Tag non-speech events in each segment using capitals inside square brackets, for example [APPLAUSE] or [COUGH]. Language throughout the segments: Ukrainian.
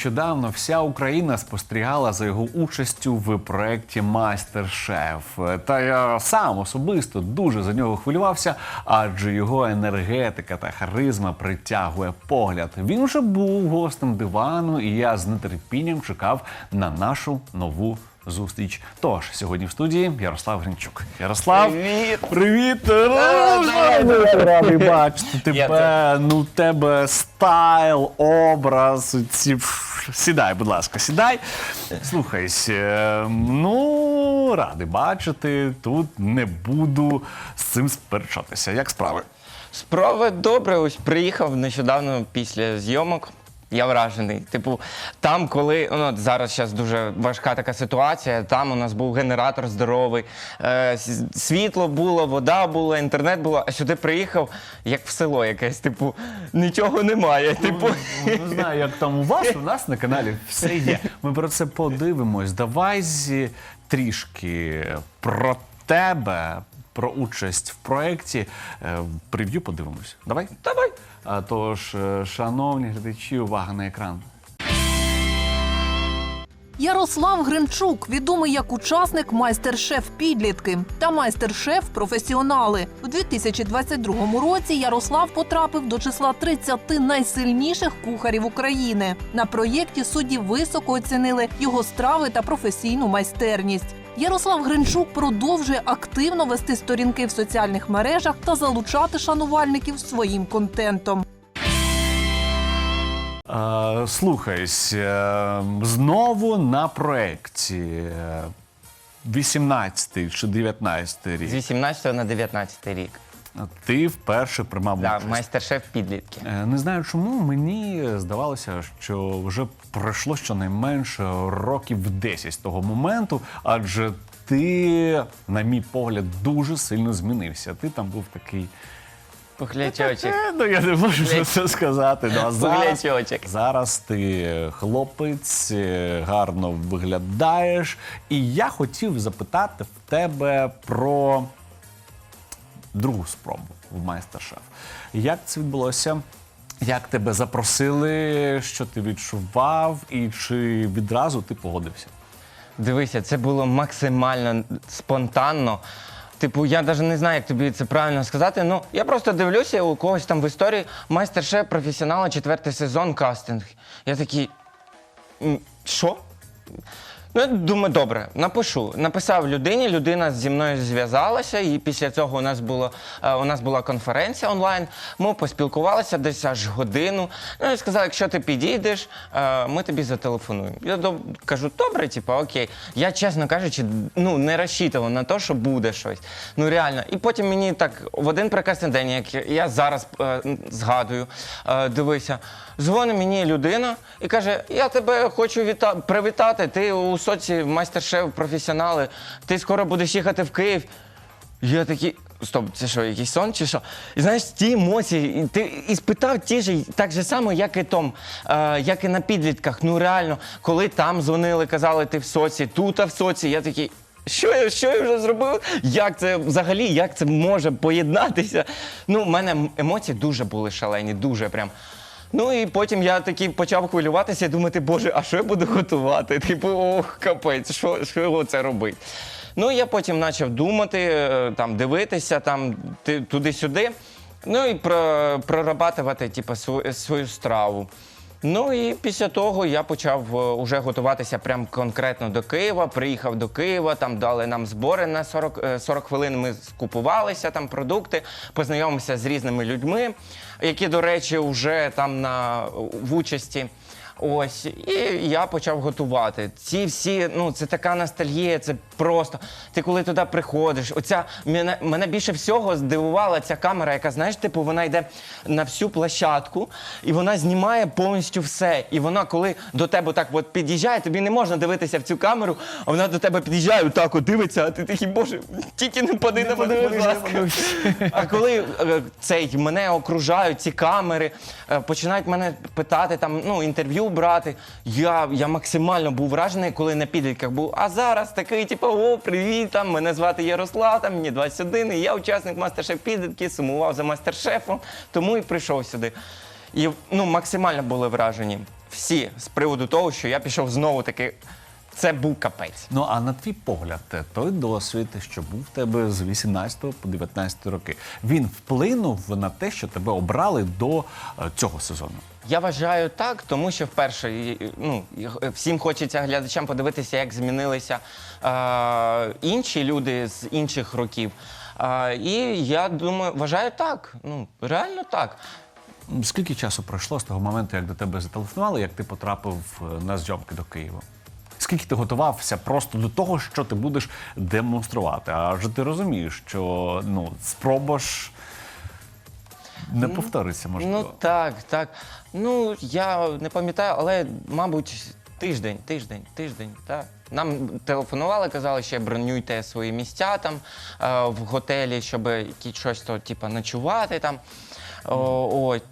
Нещодавно вся Україна спостерігала за його участю в проєкті Майстер-шеф. Та я сам особисто дуже за нього хвилювався, адже його енергетика та харизма притягує погляд. Він вже був гостем дивану, і я з нетерпінням чекав на нашу нову. Зустріч. Тож сьогодні в студії Ярослав Гринчук. Ярослав, Привіт! привіт! радий бачити тебе. Ну, тебе стайл, образ. Ці сідай, будь ласка, сідай. Слухайсь, е, ну радий бачити. Тут не буду з цим сперечатися. Як справи? Справи добре, ось приїхав нещодавно після зйомок. Я вражений. Типу, там, коли ну, от зараз зараз дуже важка така ситуація, там у нас був генератор здоровий, е, світло було, вода була, інтернет було, а сюди приїхав, як в село якесь, типу, нічого немає. Типу, Не знаю, як там у вас, у нас на каналі все є. Ми про це подивимось. Давай зі- трішки про тебе, про участь в проєкті. е, Прев'ю подивимось. Давай? давай. А тож, е, шановні глядачі, увага на екран. Ярослав Гринчук, відомий як учасник майстер-шеф підлітки та майстер-шеф професіонали. У 2022 році Ярослав потрапив до числа 30 найсильніших кухарів України. На проєкті судді високо оцінили його страви та професійну майстерність. Ярослав Гринчук продовжує активно вести сторінки в соціальних мережах та залучати шанувальників своїм контентом. Е, Слухайсь, е, знову на проєкті. Е, 18 чи 19 рік. З 18 на 19 рік. Ти вперше приймав Да, участь. майстер-шеф підлітки. Е, Не знаю чому мені здавалося, що вже пройшло щонайменше років 10 з того моменту, адже ти, на мій погляд, дуже сильно змінився. Ти там був такий. Пухлячочок. Е, ну я не можу що це сказати. Ну, а зараз, зараз ти хлопець, е, гарно виглядаєш. І я хотів запитати в тебе про другу спробу в майстер-шеф. Як це відбулося? Як тебе запросили, що ти відчував, і чи відразу ти погодився? Дивися, це було максимально спонтанно. Типу, я навіть не знаю, як тобі це правильно сказати. Ну, я просто дивлюся у когось там в історії майстер-шеф професіонала, четвертий сезон кастинг. Я такий. Що? Ну, думаю, добре, напишу. Написав людині, людина зі мною зв'язалася, і після цього у нас було е, у нас була конференція онлайн. Ми поспілкувалися десь аж годину. Ну і сказав, якщо ти підійдеш, е, ми тобі зателефонуємо. Я доб- кажу, добре, типу, окей. Я, чесно кажучи, ну не розчитував на те, що буде щось. Ну реально. І потім мені так в один прекрасний день, як я- зараз е, згадую, дивися, дзвонить мені людина і каже: Я тебе хочу віта- привітати. Ти у соці майстер-шеф професіонали. Ти скоро будеш їхати в Київ. Я такий. Стоп, це що, якийсь сон чи що? І знаєш, ті емоції, ти і спитав ті ж, так же само, як і Том, е, як і на підлітках. Ну реально, коли там дзвонили, казали, ти в соці, тут а в соці, я такий. Що я, що я вже зробив? Як це взагалі, як це може поєднатися? Ну, в мене емоції дуже були шалені, дуже прям. Ну і потім я такий почав хвилюватися і думати, боже, а що я буду готувати? [LAUGHS] Типу, ох, капець, що, що це робити? Ну, я потім почав думати, е, там, дивитися там, туди-сюди. Ну і про, прорабатувати типу, свою, свою страву. Ну і після того я почав е, уже готуватися прям конкретно до Києва. Приїхав до Києва, там дали нам збори на 40, е, 40 хвилин. Ми скупувалися там продукти, познайомився з різними людьми, які, до речі, вже там на в участі. Ось, і я почав готувати. Ці всі, ну це така ностальгія, це просто. Ти коли туди приходиш, оця мене, мене більше всього здивувала ця камера, яка, знаєш, типу, вона йде на всю площадку, і вона знімає повністю все. І вона, коли до тебе так от під'їжджає, тобі не можна дивитися в цю камеру, а вона до тебе під'їжджає, так от дивиться, а ти такий, боже, тільки не поди, не поди, будь ласка. А коли е, цей мене окружають ці камери, е, починають мене питати там, ну, інтерв'ю брати. Я, я максимально був вражений, коли на підлітках був. А зараз такий, типу, о, привіт, там, мене звати Ярослав, там, мені 21, і я учасник мастер-шеф підлітки, сумував за мастер-шефом, тому і прийшов сюди. І ну, максимально були вражені. всі з приводу того, що я пішов знову таки. Це був капець. Ну а на твій погляд, е, той досвід, що був в тебе з 18 по 19 роки, він вплинув на те, що тебе обрали до е, цього сезону. Я вважаю так, тому що вперше ну, всім хочеться глядачам подивитися, як змінилися е, інші люди з інших років. Е, і я думаю, вважаю так. Ну, реально так. Скільки часу пройшло з того моменту, як до тебе зателефонували, як ти потрапив е, на зйомки до Києва? Скільки ти готувався просто до того, що ти будеш демонструвати? Адже ти розумієш, що ну спроба ж не повториться, можливо. Ну так, так. Ну я не пам'ятаю, але мабуть тиждень, тиждень, тиждень. Так. Нам телефонували, казали, що бронюйте свої місця там е, в готелі, щоб щось то, типу, ночувати там. О, от.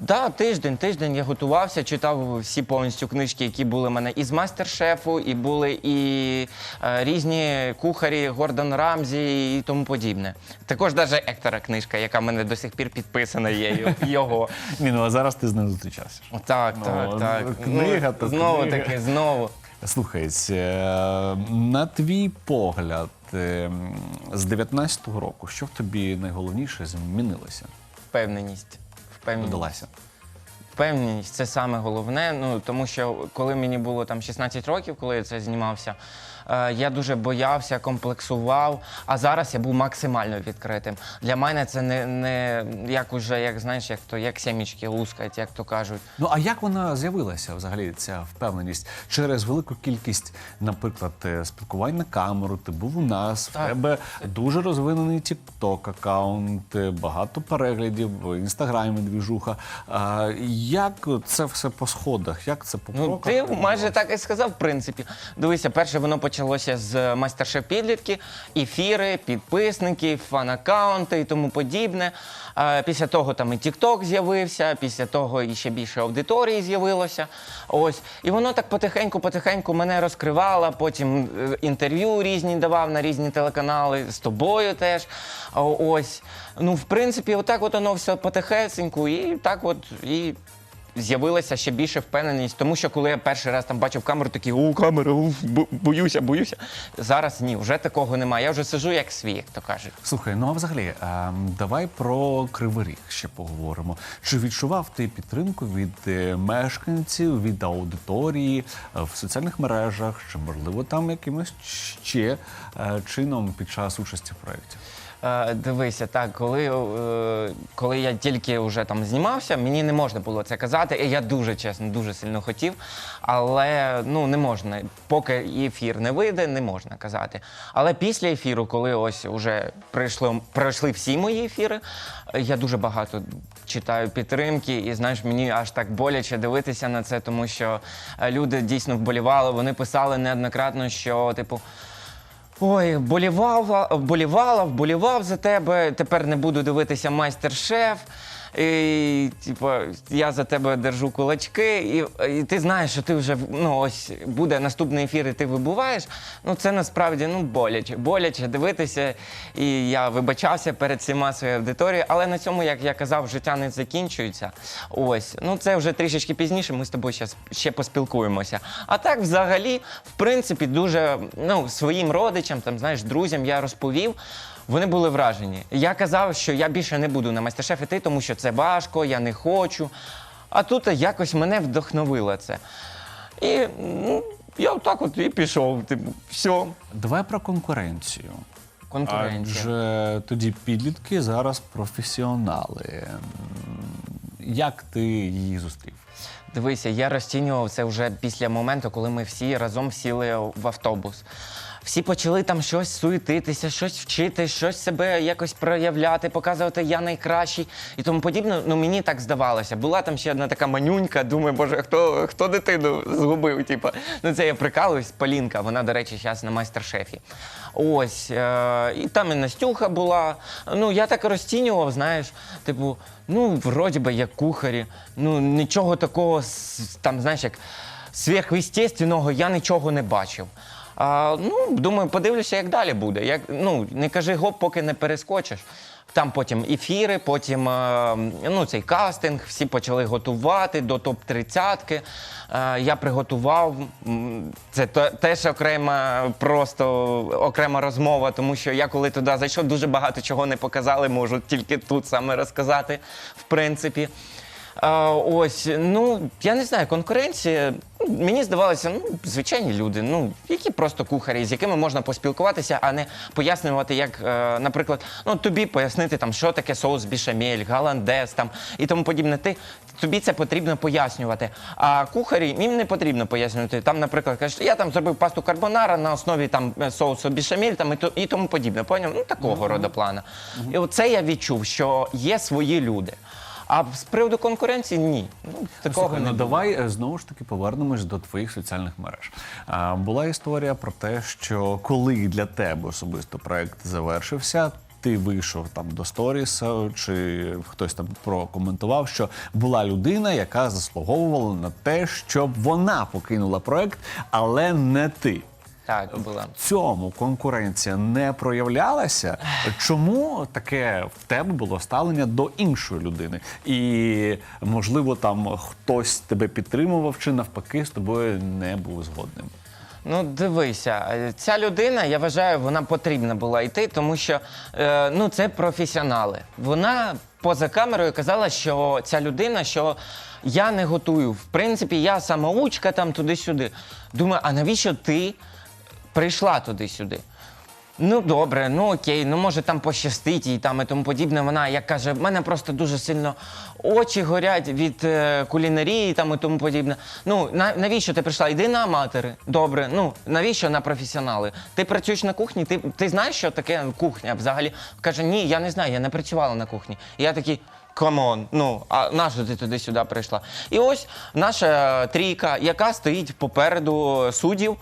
Да, тиждень, тиждень я готувався, читав всі повністю книжки, які були в мене і з майстер-шефу, і були і е, різні кухарі, Гордон Рамзі і тому подібне. Також навіть Ектора книжка, яка в мене до сих пір підписана є його. [LAUGHS] Ні, ну а зараз ти з ним зустрічався. Так, Ну, так, так. книга Ну, то знову книга. таки, знову. Слухай, е, на твій погляд, е, з 19-го року, що в тобі найголовніше змінилося? Впевненість. Впевненість. Додалася? Впевненість це саме головне. Ну тому що коли мені було там 16 років, коли я це знімався, я дуже боявся, комплексував. А зараз я був максимально відкритим. Для мене це не, не як уже, як знаєш, як то як сімічки лускають, як то кажуть. Ну а як вона з'явилася взагалі, ця впевненість? Через велику кількість, наприклад, е, спілкувань на камеру, ти був у нас, в тебе дуже розвинений TikTok аккаунт, е, багато переглядів, в інстаграмі двіжуха. А, як це все по сходах? Як це по Ну, кроках? ти майже так і сказав, в принципі. Дивися, перше воно почалося з майстер-шеф підлітки, ефіри, підписники, фан-аккаунти і тому подібне. Після того там і TikTok з'явився, після того і ще більше аудиторії з'явилося. Ось. І воно так потихеньку-потихеньку мене розкривало, потім е, інтерв'ю різні давав на різні телеканали, з тобою теж. Ось. Ну, в принципі, отак от воно все потихесеньку, і так от і з'явилася ще більше впевненість, тому що коли я перший раз там бачив камеру, такий у камера, бо- боюся, боюся. Зараз ні, вже такого немає. Я вже сижу як свій, як то кажуть. Слухай, ну а взагалі, а, давай про Кривий Ріг ще поговоримо. Чи відчував ти підтримку від е, мешканців, від аудиторії е, в соціальних мережах, чи можливо там якимось ще е, чином під час участі в проєкті? Е, дивися, так, коли, е, коли я тільки вже там знімався, мені не можна було це казати. І я дуже чесно, дуже сильно хотів. Але ну не можна, поки ефір не вийде, не можна казати. Але після ефіру, коли ось уже прийшло, пройшли всі мої ефіри, я дуже багато читаю підтримки, і знаєш, мені аж так боляче дивитися на це, тому що е, люди дійсно вболівали, вони писали неоднократно, що типу. Ой, болівала, вболівала, вболівав за тебе. Тепер не буду дивитися майстер-шеф. І, типу, я за тебе держу кулачки, і, і ти знаєш, що ти вже ну ось буде наступний ефір, і ти вибуваєш. Ну це насправді ну боляче, боляче дивитися. І я вибачався перед всіма своєю аудиторією, але на цьому, як я казав, життя не закінчується. Ось, ну це вже трішечки пізніше. Ми з тобою щас ще поспілкуємося. А так, взагалі, в принципі, дуже ну своїм родичам, там знаєш, друзям я розповів. Вони були вражені. Я казав, що я більше не буду на майстер-шеф іти, тому що це важко, я не хочу. А тут якось мене вдохновило це. І ну, я отак от і пішов. Типу, все, Давай про конкуренцію. конкуренція. Адже тоді підлітки зараз професіонали. Як ти її зустрів? Дивися, я розцінював це вже після моменту, коли ми всі разом сіли в автобус. Всі почали там щось суетитися, щось вчити, щось себе якось проявляти, показувати я найкращий і тому подібне. Ну мені так здавалося. Була там ще одна така манюнька. Думаю, боже, хто, хто дитину згубив? Типу, ну це я прикалуюсь, Полінка. Вона, до речі, зараз на майстер-шефі. Ось е- і там і Настюха була. Ну я так розцінював, знаєш, типу, ну вроді би як кухарі. Ну нічого такого там, знаєш, як сверхъестественного я нічого не бачив. А, ну, думаю, подивлюся, як далі буде. Як, ну, не кажи гоп, поки не перескочиш. Там потім ефіри, потім ну, цей кастинг, всі почали готувати до топ-30. Е, Я приготував. Це теж окрема, просто окрема розмова, тому що я коли туди зайшов, дуже багато чого не показали, можу тільки тут саме розказати, в принципі. Е, Ось, ну я не знаю, конкуренція. ну, Мені здавалося, ну звичайні люди, ну які просто кухарі, з якими можна поспілкуватися, а не пояснювати, як, е, наприклад, ну тобі пояснити там, що таке соус бішамель, голландез там і тому подібне. Ти тобі це потрібно пояснювати. А кухарі їм не потрібно пояснювати. Там, наприклад, кажуть, я там зробив пасту карбонара на основі там е, соусу бішамель там і то і тому подібне. Поняв? Ну такого роду плана. І оце я відчув, що є свої люди. А з приводу конкуренції ні. Ну, такого Слухай, не ну було. давай е, знову ж таки повернемось до твоїх соціальних мереж. А, була історія про те, що коли для тебе особисто проект завершився. Ти вийшов там до сторіс, е, чи хтось там прокоментував, що була людина, яка заслуговувала на те, щоб вона покинула проект, але не ти. Так, була. В цьому конкуренція не проявлялася. Чому таке в тебе було ставлення до іншої людини? І можливо, там хтось тебе підтримував, чи навпаки з тобою не був згодним. Ну, дивися, е, ця людина, я вважаю, вона потрібна була йти, тому що е, ну, це професіонали. Вона поза камерою казала, що ця людина, що я не готую. В принципі, я самоучка там туди-сюди. Думаю, а навіщо ти прийшла туди-сюди? Ну добре, ну окей, ну може там пощастить і там і тому подібне. Вона як каже, в мене просто дуже сильно очі горять від е, кулінарії там і тому подібне. Ну на, навіщо ти прийшла? Йди на аматори. Добре, ну навіщо на професіонали? Ти працюєш на кухні, ти, ти знаєш, що таке кухня взагалі? Каже, ні, я не знаю, я не працювала на кухні. І я такий. Камон, ну а нащо ти туди-сюди прийшла? І ось наша трійка, яка стоїть попереду суддів,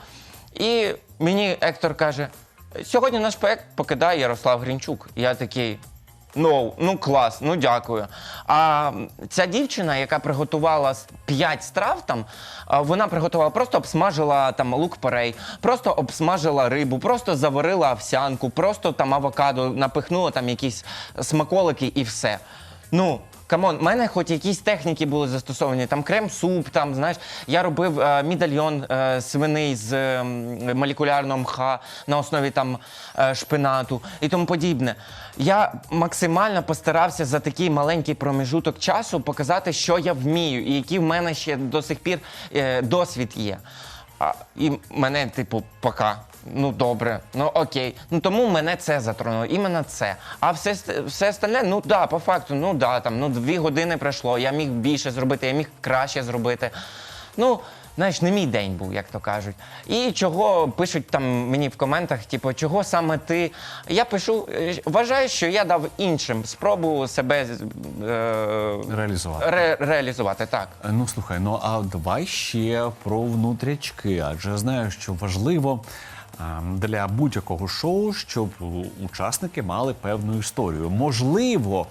і мені Ектор каже: сьогодні наш проект покидає Ярослав Грінчук. Я такий. Ну, ну клас, ну дякую. А ця дівчина, яка приготувала 5 страв, там вона приготувала, просто обсмажила там лук порей, просто обсмажила рибу, просто заварила овсянку, просто там авокадо, напихнула там якісь смаколики і все. Ну, камон, в мене хоч якісь техніки були застосовані, там крем-суп, там, знаєш, я робив е, медальйон е, свиний з е, молекулярного мха на основі там е, шпинату і тому подібне. Я максимально постарався за такий маленький промежуток часу показати, що я вмію, і який в мене ще до сих пір е, досвід є. А, і мене, типу, пока. Ну добре, ну окей. Ну тому мене це затронуло, іменно це. А все, все остальне, ну да, по факту, ну да, там ну дві години пройшло. Я міг більше зробити, я міг краще зробити. Ну, знаєш, не мій день був, як то кажуть. І чого пишуть там мені в коментах, типу, чого саме ти. Я пишу, е, вважаю, що я дав іншим спробу себе е, Реалізувати. ре- реалізувати. Так. Е, Ну слухай, ну а давай ще про внутрячки, адже я знаю, що важливо для будь-якого шоу, щоб учасники мали певну історію. Можливо,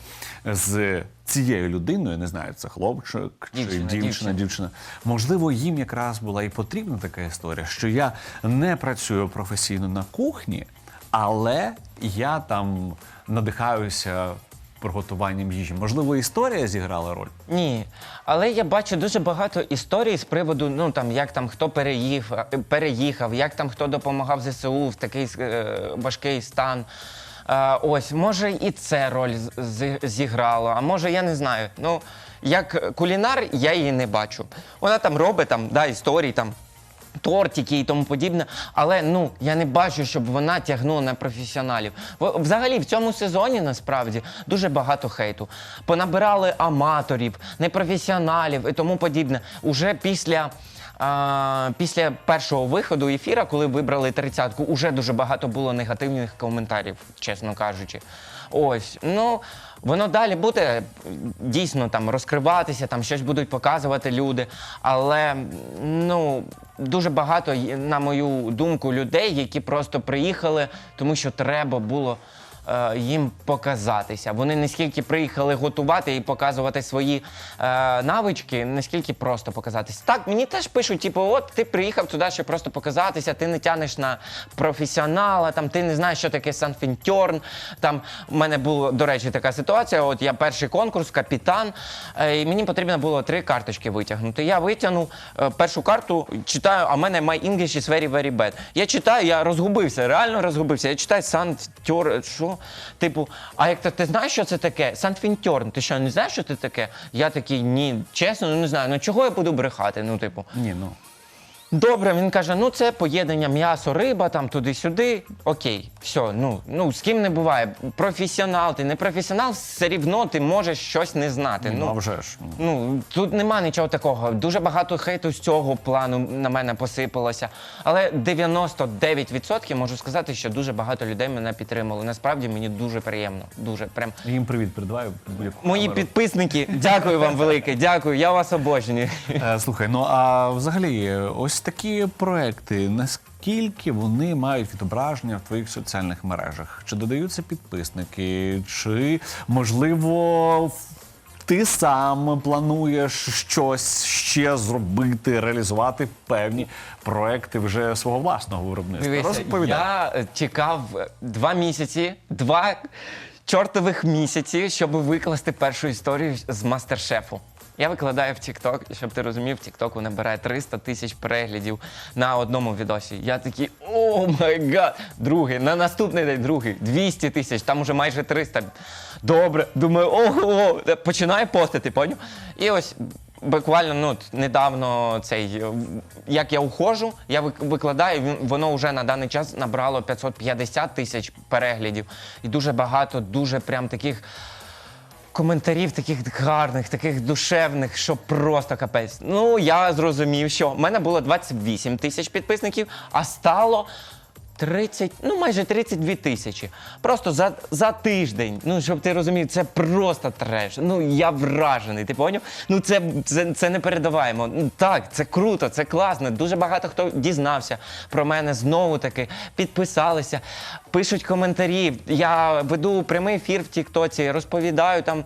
з цією людиною, не знаю, це хлопчик чи Дівчина, дівчина, дівчина. дівчина. Можливо, їм якраз була і потрібна така історія, що я не працюю професійно на кухні, але я там надихаюся приготуванням їжі. Можливо, історія зіграла роль. Ні, але я бачу дуже багато історій з приводу, ну там як там хто переїхав, переїхав, як там хто допомагав ЗСУ в такий е, важкий стан. Е, ось, може, і це роль зіграло, а може, я не знаю. Ну, як кулінар, я її не бачу. Вона там робить там, да, історії там. Тортики і тому подібне, але ну я не бачу, щоб вона тягнула на професіоналів. В- Взагалі в цьому сезоні насправді дуже багато хейту. Понабирали аматорів, непрофесіоналів і тому подібне. Уже після. А, після першого виходу ефіра, коли вибрали тридцятку, уже дуже багато було негативних коментарів, чесно кажучи. Ось, ну воно далі буде дійсно там розкриватися, там щось будуть показувати люди. Але ну дуже багато, на мою думку, людей, які просто приїхали, тому що треба було е, їм показатися. Вони не скільки приїхали готувати і показувати свої е, навички, не скільки просто показатися. Так, мені теж пишуть, типу, от ти приїхав туди, щоб просто показатися, ти не тянеш на професіонала, там ти не знаєш, що таке санфінтьорн. Там в мене була, до речі, така ситуація. От я перший конкурс, капітан, е, і мені потрібно було три карточки витягнути. Я витягнув е, першу карту, читаю, а в мене my English is very, very bad. Я читаю, я розгубився, реально розгубився. Я читаю санфінтьор, що? Типу, а як то ти знаєш, що це таке? Санфінтьорн, ти що, не знаєш, що це таке? Я такий, ні, чесно, ну не знаю. Ну чого я буду брехати? Ну, типу. Ні, ну. Добре, він каже: ну це поєднання м'ясо, риба, там туди-сюди. Окей, все, ну, ну з ким не буває. Професіонал, ти не професіонал, все рівно ти можеш щось не знати. Ну, а Ну, вже ж. ну. ну тут нема нічого такого. Дуже багато хейту з цього плану на мене посипалося. Але 99% можу сказати, що дуже багато людей мене підтримали. Насправді мені дуже приємно. Дуже прям. Їм привіт передаваю. Мої камеру. підписники, дякую вам велике, дякую. Я вас обожнюю. Е, Слухай, ну а взагалі, ось такі проекти, наскільки вони мають відображення в твоїх соціальних мережах? Чи додаються підписники, чи можливо. Ти сам плануєш щось ще зробити, реалізувати певні проекти вже свого власного виробництва. Дивися, Розповідай. я е, чекав е, два місяці, два чортових місяці, щоб викласти першу історію з мастер-шефу. Я викладаю в TikTok, і щоб ти розумів, TikTok набирає 300 тисяч переглядів на одному відосі. Я такий, о май гад! Другий, на наступний день другий, 200 тисяч, там уже майже 300. Добре, думаю, ого, починаю постити, поняв? І ось буквально ну, недавно цей, як я уходжу, я викладаю, воно вже на даний час набрало 550 тисяч переглядів. І дуже багато, дуже прям таких коментарів, таких гарних, таких душевних, що просто капець. Ну, я зрозумів, що в мене було 28 тисяч підписників, а стало. 30, ну майже 32 тисячі. Просто за, за тиждень. Ну, щоб ти розумів, це просто треш. Ну, я вражений. Ти поняв? Ну, це, це, це не передаваємо. Ну, так, це круто, це класно. Дуже багато хто дізнався про мене знову таки, підписалися, пишуть коментарі. Я веду прямий ефір в Тіктоці, розповідаю там.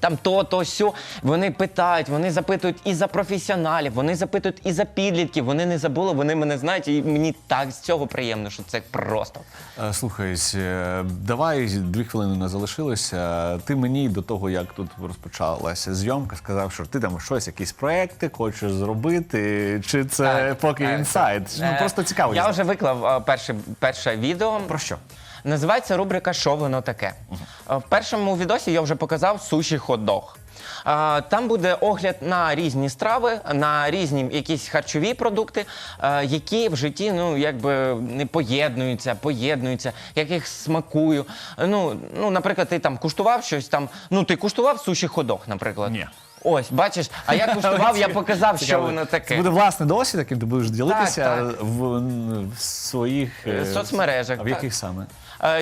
Там то, то, сьо. Вони питають, вони запитують і за професіоналів, вони запитують і за підлітків. Вони не забули, вони мене знають, і мені так з цього приємно, що це просто. Е, Слухай, е, давай дві хвилини не залишилося. Ти мені до того, як тут розпочалася зйомка, сказав, що ти там щось, якісь проекти хочеш зробити, чи це Так, поки інсайт? Ну Е, просто цікаво. Я вже виклав е, перше, перше відео. Про що? Називається рубрика Що воно таке. Е, В першому відосі я вже показав суші хот-дог. Е, Там буде огляд на різні страви, на різні якісь харчові продукти, е, які в житті ну якби не поєднуються, поєднуються, як їх смакую. Ну, ну, наприклад, ти там куштував щось там. Ну, ти куштував суші хот-дог, наприклад. Ні. Ось, бачиш, а я [LAUGHS] куштував, я показав, що воно Це таке. буде власний досвід, яким ти будеш ділитися так. В, в своїх е, Соцмережах, А в так. яких саме?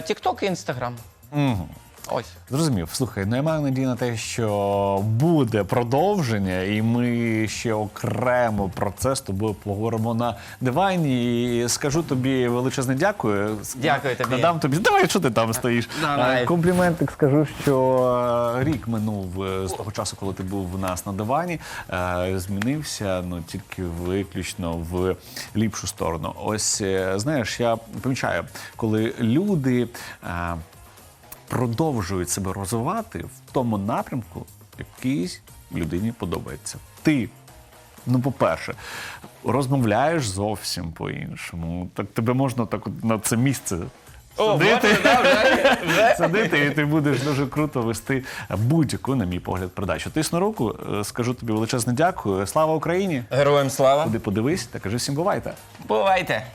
Тікток і інстаграм. Ось. Зрозумів. Слухай, ну я маю надію на те, що буде продовження, і ми ще окремо про це з тобою поговоримо на дивані. І скажу тобі величезне дякую. Дякую тобі. Надам тобі. Давай, що ти там стоїш? Давай. Е, Компліментик скажу, що е, рік минув е, з того часу, коли ти був у нас на дивані. е, Змінився ну тільки виключно в ліпшу сторону. Ось е, знаєш, я помічаю, коли люди. Продовжують себе розвивати в тому напрямку, який людині подобається. Ти, ну, по-перше, розмовляєш зовсім по-іншому. Так тебе можна так на це місце. Садити, [LAUGHS] садити, і ти будеш дуже круто вести будь-яку, на мій погляд, передачу. Тисну руку, е, скажу тобі величезне дякую. Слава Україні! Героям слава. Куди подивись та кажи всім бувайте. Бувайте.